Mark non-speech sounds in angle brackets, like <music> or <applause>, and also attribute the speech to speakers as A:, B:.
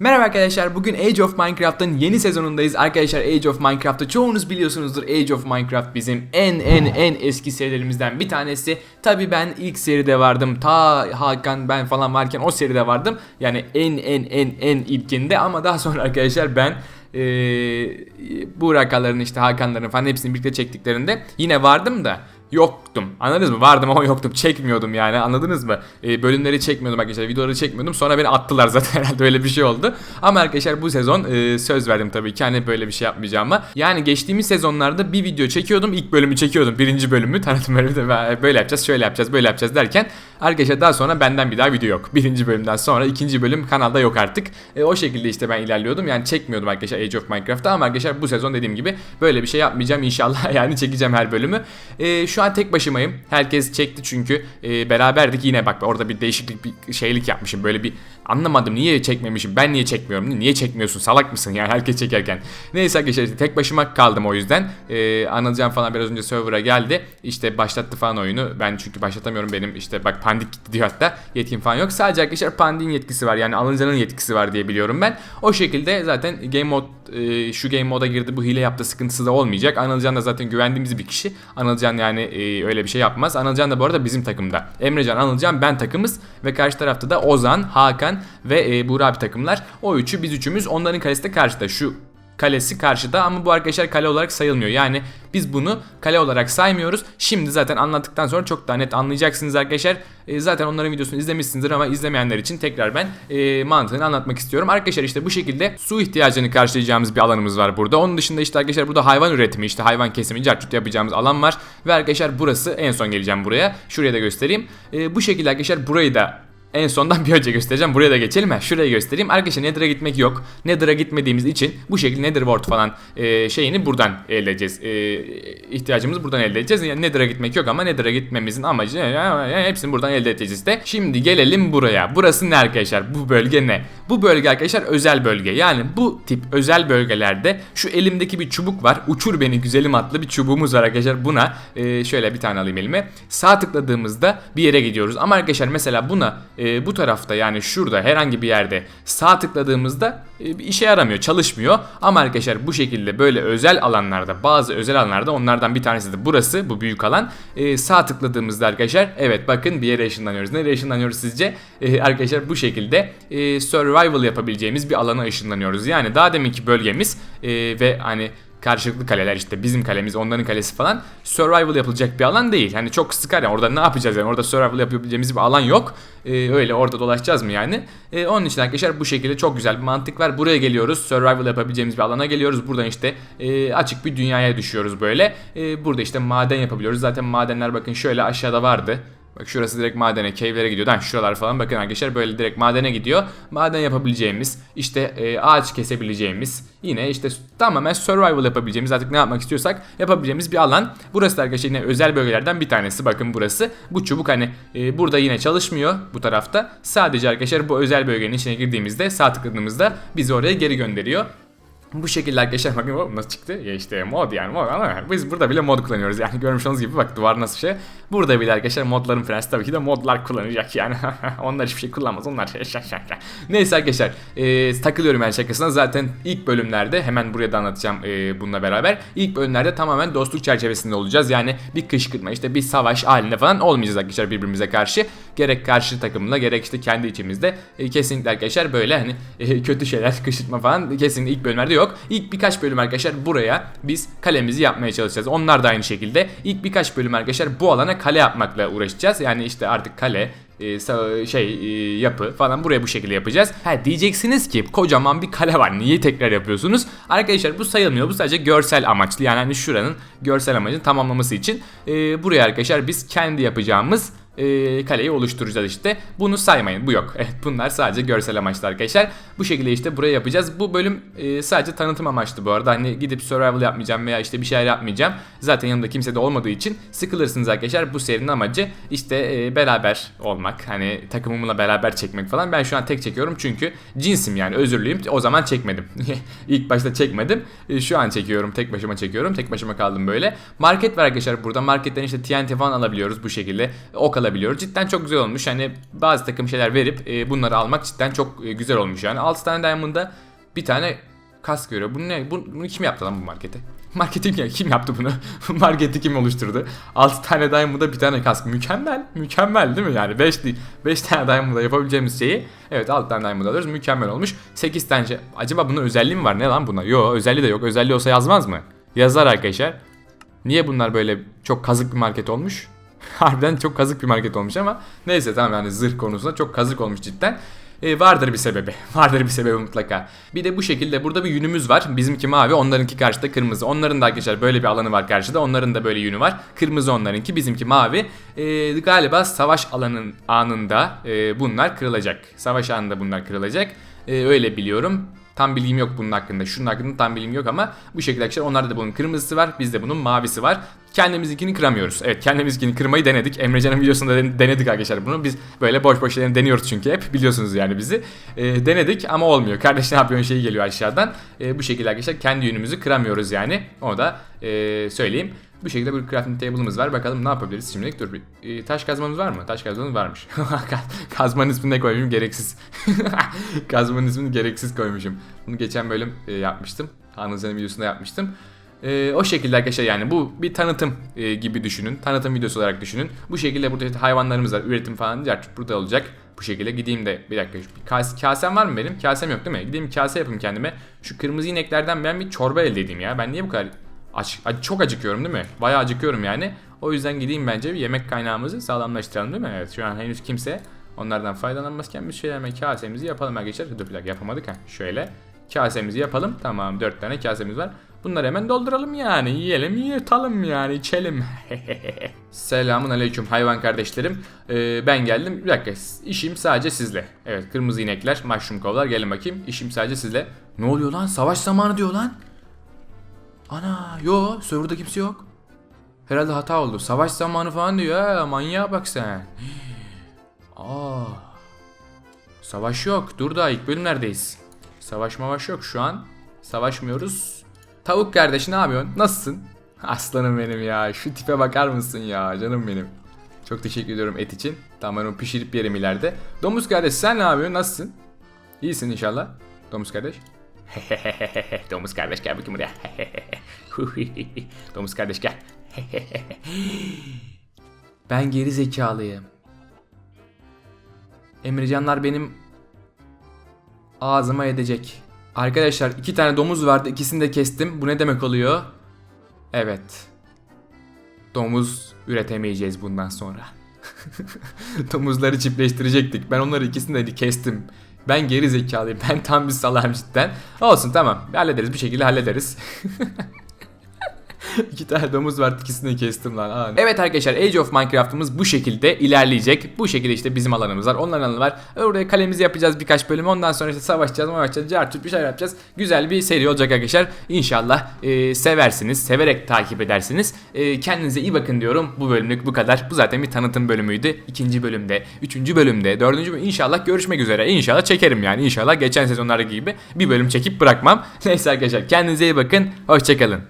A: Merhaba arkadaşlar bugün Age of Minecraft'ın yeni sezonundayız. Arkadaşlar Age of Minecraft'ı çoğunuz biliyorsunuzdur. Age of Minecraft bizim en en en eski serilerimizden bir tanesi. Tabi ben ilk seride vardım. Ta Hakan ben falan varken o seride vardım. Yani en en en en ilkinde. Ama daha sonra arkadaşlar ben ee, Burakaların işte Hakanların falan hepsini birlikte çektiklerinde yine vardım da yoktum. Anladınız mı? Vardım ama <laughs> yoktum. Çekmiyordum yani. Anladınız mı? Ee, bölümleri çekmiyordum arkadaşlar. Videoları çekmiyordum. Sonra beni attılar <laughs> zaten herhalde öyle bir şey oldu. Ama arkadaşlar bu sezon e, söz verdim tabii ki. Hani böyle bir şey yapmayacağıma. Yani geçtiğimiz sezonlarda bir video çekiyordum. ilk bölümü çekiyordum. Birinci bölümü. Tanıtım bölümü de böyle yapacağız, şöyle yapacağız, böyle yapacağız derken arkadaşlar daha sonra benden bir daha video yok. <laughs> Birinci bölümden sonra ikinci bölüm kanalda yok artık. E, o şekilde işte ben ilerliyordum. Yani çekmiyordum arkadaşlar Age of Minecraft'ta ama arkadaşlar bu sezon dediğim gibi böyle bir şey yapmayacağım inşallah. Yani çekeceğim her bölümü. E, şu an tek başımayım. Herkes çekti çünkü e, beraberdik yine bak orada bir değişiklik bir şeylik yapmışım. Böyle bir anlamadım niye çekmemişim. Ben niye çekmiyorum? Niye çekmiyorsun? Salak mısın yani herkes çekerken. Neyse arkadaşlar tek başıma kaldım o yüzden. E, Anılcan falan biraz önce server'a geldi. İşte başlattı falan oyunu. Ben çünkü başlatamıyorum benim işte bak pandik gitti diyor hatta. Yetkim falan yok. Sadece arkadaşlar pandin yetkisi var. Yani Anılcan'ın yetkisi var diye biliyorum ben. O şekilde zaten game mod e, şu game moda girdi bu hile yaptı sıkıntısı da olmayacak. Anılcan da zaten güvendiğimiz bir kişi. Anılcan yani e, öyle bir şey yapmaz. Anılcan da bu arada bizim takımda. Emrecan, Anılcan ben takımız ve karşı tarafta da Ozan, Hakan ve e, Buğra abi takımlar. O üçü biz üçümüz onların kalesi de karşıda. Şu kalesi karşıda ama bu arkadaşlar kale olarak sayılmıyor. Yani biz bunu kale olarak saymıyoruz. Şimdi zaten anlattıktan sonra çok daha net anlayacaksınız arkadaşlar. E, zaten onların videosunu izlemişsinizdir ama izlemeyenler için tekrar ben e, mantığını anlatmak istiyorum. Arkadaşlar işte bu şekilde su ihtiyacını karşılayacağımız bir alanımız var burada. Onun dışında işte arkadaşlar burada hayvan üretimi işte hayvan kesimi cartçut yapacağımız alan var. Ve arkadaşlar burası en son geleceğim buraya. Şuraya da göstereyim. E, bu şekilde arkadaşlar burayı da en sondan bir önce göstereceğim. Buraya da geçelim. Ha, şuraya göstereyim. Arkadaşlar Nether'a gitmek yok. Nether'a gitmediğimiz için bu şekilde Nether World falan e, şeyini buradan elde edeceğiz. E, ihtiyacımızı buradan elde edeceğiz. Yani Nether'a gitmek yok ama Nether'a gitmemizin amacı e, hepsini buradan elde edeceğiz de. Şimdi gelelim buraya. Burası ne arkadaşlar? Bu bölge ne? Bu bölge arkadaşlar özel bölge. Yani bu tip özel bölgelerde şu elimdeki bir çubuk var. Uçur beni güzelim adlı bir çubuğumuz var arkadaşlar. Buna e, şöyle bir tane alayım elime. Sağ tıkladığımızda bir yere gidiyoruz. Ama arkadaşlar mesela buna e, bu tarafta yani şurada herhangi bir yerde sağ tıkladığımızda e, işe yaramıyor, çalışmıyor. Ama arkadaşlar bu şekilde böyle özel alanlarda, bazı özel alanlarda onlardan bir tanesi de burası, bu büyük alan. E, sağ tıkladığımızda arkadaşlar evet bakın bir yere ışınlanıyoruz. Nereye ışınlanıyoruz sizce? E, arkadaşlar bu şekilde e, survival yapabileceğimiz bir alana ışınlanıyoruz. Yani daha deminki bölgemiz e, ve hani karşılıklı kaleler işte bizim kalemiz onların kalesi falan survival yapılacak bir alan değil. Hani çok sıkar yani orada ne yapacağız yani orada survival yapabileceğimiz bir alan yok. Ee, öyle orada dolaşacağız mı yani? Ee, onun için arkadaşlar bu şekilde çok güzel bir mantık var. Buraya geliyoruz survival yapabileceğimiz bir alana geliyoruz. Buradan işte e, açık bir dünyaya düşüyoruz böyle. E, burada işte maden yapabiliyoruz. Zaten madenler bakın şöyle aşağıda vardı. Bak şurası direkt madene, cave'lere gidiyor. Yani şuralar falan bakın arkadaşlar böyle direkt madene gidiyor. Maden yapabileceğimiz, işte e, ağaç kesebileceğimiz, yine işte tamamen survival yapabileceğimiz artık ne yapmak istiyorsak yapabileceğimiz bir alan. Burası da arkadaşlar yine özel bölgelerden bir tanesi. Bakın burası. Bu çubuk hani e, burada yine çalışmıyor bu tarafta. Sadece arkadaşlar bu özel bölgenin içine girdiğimizde sağ tıkladığımızda bizi oraya geri gönderiyor. Bu şekilde arkadaşlar bakın nasıl çıktı? Ya işte mod yani mod ama biz burada bile mod kullanıyoruz yani görmüş olduğunuz gibi bak duvar nasıl şey. Burada bile arkadaşlar modların prensi tabii ki de modlar kullanacak yani. <laughs> onlar hiçbir şey kullanmaz onlar şak şak şak. Neyse arkadaşlar e, takılıyorum yani şakasına zaten ilk bölümlerde hemen buraya da anlatacağım e, bununla beraber. İlk bölümlerde tamamen dostluk çerçevesinde olacağız yani bir kışkırtma işte bir savaş halinde falan olmayacağız arkadaşlar birbirimize karşı. Gerek karşı takımla gerek işte kendi içimizde e, kesinlikle arkadaşlar böyle hani e, kötü şeyler <laughs> kışkırtma falan kesinlikle ilk bölümlerde yok. İlk birkaç bölüm arkadaşlar buraya biz kalemizi yapmaya çalışacağız. Onlar da aynı şekilde. İlk birkaç bölüm arkadaşlar bu alana kale yapmakla uğraşacağız. Yani işte artık kale, e, şey e, yapı falan buraya bu şekilde yapacağız. Ha diyeceksiniz ki kocaman bir kale var. Niye tekrar yapıyorsunuz? Arkadaşlar bu sayılmıyor. Bu sadece görsel amaçlı. Yani hani şuranın görsel amacını tamamlaması için e, buraya arkadaşlar biz kendi yapacağımız e, kaleyi oluşturacağız işte. Bunu saymayın bu yok. <laughs> Evet bunlar sadece görsel amaçlı arkadaşlar. Bu şekilde işte buraya yapacağız. Bu bölüm e, sadece tanıtım amaçlı bu arada. Hani gidip survival yapmayacağım veya işte bir şeyler yapmayacağım. Zaten yanımda kimse de olmadığı için sıkılırsınız arkadaşlar. Bu serinin amacı işte e, beraber olmak. Hani takımımla beraber çekmek falan. Ben şu an tek çekiyorum çünkü cinsim yani özürlüyüm. O zaman çekmedim. <laughs> İlk başta çekmedim. E, şu an çekiyorum. Tek başıma çekiyorum. Tek başıma kaldım böyle. Market var arkadaşlar burada. Marketten işte TNT falan alabiliyoruz bu şekilde. O kadar alabiliyoruz. Cidden çok güzel olmuş. Hani bazı takım şeyler verip e, bunları almak cidden çok e, güzel olmuş yani. 6 tane diamond'da bir tane kask veriyor. Bu ne? Bu- Bunu kim yaptı lan bu markete? <laughs> Marketi kim, kim yaptı bunu? <laughs> Marketi kim oluşturdu? 6 tane diamond'da bir tane kask. Mükemmel. Mükemmel değil mi? Yani 5 değil. 5 tane diamond'da yapabileceğimiz şeyi. Evet 6 tane diamond alıyoruz. Mükemmel olmuş. 8 tane şey. Acaba bunun özelliği mi var? Ne lan buna? Yo özelliği de yok. Özelliği olsa yazmaz mı? Yazar arkadaşlar. Niye bunlar böyle çok kazık bir market olmuş? <laughs> Harbiden çok kazık bir market olmuş ama neyse tamam yani zırh konusunda çok kazık olmuş cidden. Ee, vardır bir sebebi. <laughs> Vardır bir sebebi mutlaka. Bir de bu şekilde burada bir yünümüz var. Bizimki mavi, onlarınki karşıda kırmızı. Onların da arkadaşlar böyle bir alanı var karşıda. Onların da böyle yünü var. Kırmızı onlarınki, bizimki mavi. Ee, galiba savaş alanın anında e, bunlar kırılacak. Savaş anında bunlar kırılacak. Ee, öyle biliyorum. Tam bilgim yok bunun hakkında. Şunun hakkında tam bilgim yok ama bu şekilde arkadaşlar onlarda da bunun kırmızısı var. Bizde bunun mavisi var. Kendimizinkini kıramıyoruz. Evet kendimizinkini kırmayı denedik. Emrecan'ın videosunda den- denedik arkadaşlar bunu. Biz böyle boş boş şeyleri deniyoruz çünkü hep. Biliyorsunuz yani bizi. Ee, denedik ama olmuyor. Kardeş ne yapıyorsun şeyi geliyor aşağıdan. Ee, bu şekilde arkadaşlar kendi yönümüzü kıramıyoruz yani. Onu da ee, söyleyeyim. Bu şekilde bir crafting table'ımız var. Bakalım ne yapabiliriz şimdilik. Dur bir. Ee, taş kazmamız var mı? Taş kazmamız varmış. <laughs> Kazmanın ismini de koymuşum gereksiz. <laughs> Kazmanın ismini gereksiz koymuşum. Bunu geçen bölüm e, yapmıştım. Hanızların videosunda yapmıştım. E, o şekilde arkadaşlar yani bu bir tanıtım e, gibi düşünün. Tanıtım videosu olarak düşünün. Bu şekilde burada işte hayvanlarımız var. Üretim falan artık burada olacak. Bu şekilde gideyim de bir dakika. Bir kas, kasem var mı benim? Kasem yok değil mi? Gideyim kase yapayım kendime. Şu kırmızı ineklerden ben bir çorba elde edeyim ya. Ben niye bu kadar aç, çok acıkıyorum değil mi? Bayağı acıkıyorum yani. O yüzden gideyim bence bir yemek kaynağımızı sağlamlaştıralım değil mi? Evet şu an henüz kimse onlardan faydalanmazken biz şöyle hemen kasemizi yapalım arkadaşlar. Dur bir dakika yapamadık ha. Şöyle kasemizi yapalım. Tamam 4 tane kasemiz var. Bunları hemen dolduralım yani. Yiyelim, yutalım yani, içelim. <laughs> Selamun aleyküm hayvan kardeşlerim. Ee, ben geldim. Bir dakika. İşim sadece sizle. Evet kırmızı inekler, mushroom kovlar gelin bakayım. İşim sadece sizle. Ne oluyor lan? Savaş zamanı diyor lan. Ana yo serverda kimse yok. Herhalde hata oldu. Savaş zamanı falan diyor ha. Manyağa bak sen. Aa. <gasps> Savaş yok. Dur daha ilk bölümlerdeyiz. Savaş mavaş yok şu an. Savaşmıyoruz. Tavuk kardeş ne yapıyorsun? Nasılsın? <laughs> Aslanım benim ya. Şu tipe bakar mısın ya canım benim. Çok teşekkür ediyorum et için. Tamam onu pişirip yerim ileride. Domuz kardeş sen ne yapıyorsun? Nasılsın? İyisin inşallah. Domuz kardeş. <laughs> Domuz kardeş gel bakayım buraya. <laughs> Domuz kardeş gel. <laughs> ben geri zekalıyım. Emrecanlar benim ağzıma edecek. Arkadaşlar iki tane domuz vardı ikisini de kestim. Bu ne demek oluyor? Evet. Domuz üretemeyeceğiz bundan sonra. Domuzları çiftleştirecektik. Ben onları ikisini de kestim. Ben geri zekalıyım. <laughs> Ben tam bir salağım cidden. Olsun tamam. Hallederiz bir şekilde hallederiz. <laughs> <laughs> İki tane domuz var ikisini kestim lan. Aa, Evet arkadaşlar Age of Minecraft'ımız bu şekilde ilerleyecek. Bu şekilde işte bizim alanımız var. Onların alanı var. Oraya kalemizi yapacağız birkaç bölüm. Ondan sonra işte savaşacağız, savaşacağız, cartürt bir şeyler yapacağız. Güzel bir seri olacak arkadaşlar. İnşallah e, seversiniz, severek takip edersiniz. E, kendinize iyi bakın diyorum. Bu bölümlük bu kadar. Bu zaten bir tanıtım bölümüydü. İkinci bölümde, üçüncü bölümde, dördüncü bölümde inşallah görüşmek üzere. İnşallah çekerim yani. İnşallah geçen sezonlarda gibi bir bölüm çekip bırakmam. <laughs> Neyse arkadaşlar kendinize iyi bakın. Hoşçakalın.